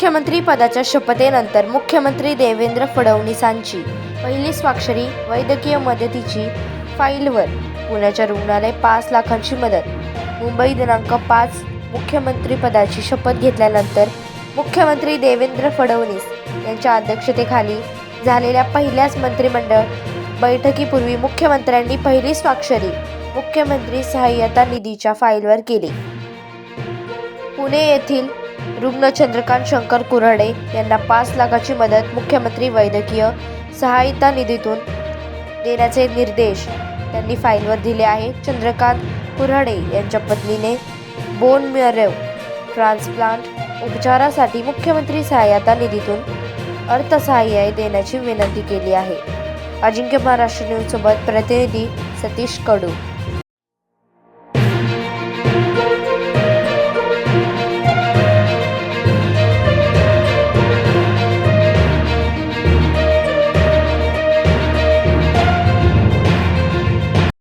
मुख्यमंत्री पदाच्या शपथेनंतर मुख्यमंत्री देवेंद्र फडणवीसांची पहिली स्वाक्षरी वैद्यकीय मदतीची फाईलवर. पुण्याच्या रुग्णालय पाच लाखांची मदत. मुंबई दिनांक पाच मुख्यमंत्रीपदाची शपथ घेतल्यानंतर मुख्यमंत्री देवेंद्र फडणवीस यांच्या अध्यक्षतेखाली झालेल्या पहिल्याच मंत्रिमंडळ बैठकीपूर्वी मुख्यमंत्र्यांनी पहिली स्वाक्षरी मुख्यमंत्री सहाय्यता निधीच्या फाईलवर केली. पुणे येथील रुग्ण चंद्रकांत शंकर कुऱ्हाडे यांना पाच लाखाची मदत मुख्यमंत्री वैद्यकीय सहायता निधीतून देण्याचे निर्देश त्यांनी फाईलवर दिले आहे. चंद्रकांत कुऱ्हाडे यांच्या पत्नीने बोन मॅरो ट्रान्सप्लांट उपचारासाठी मुख्यमंत्री सहायता निधीतून अर्थसहाय्य देण्याची विनंती केली आहे. अजिंक्य महाराष्ट्र न्यूजसोबत प्रतिनिधी सतीश कडू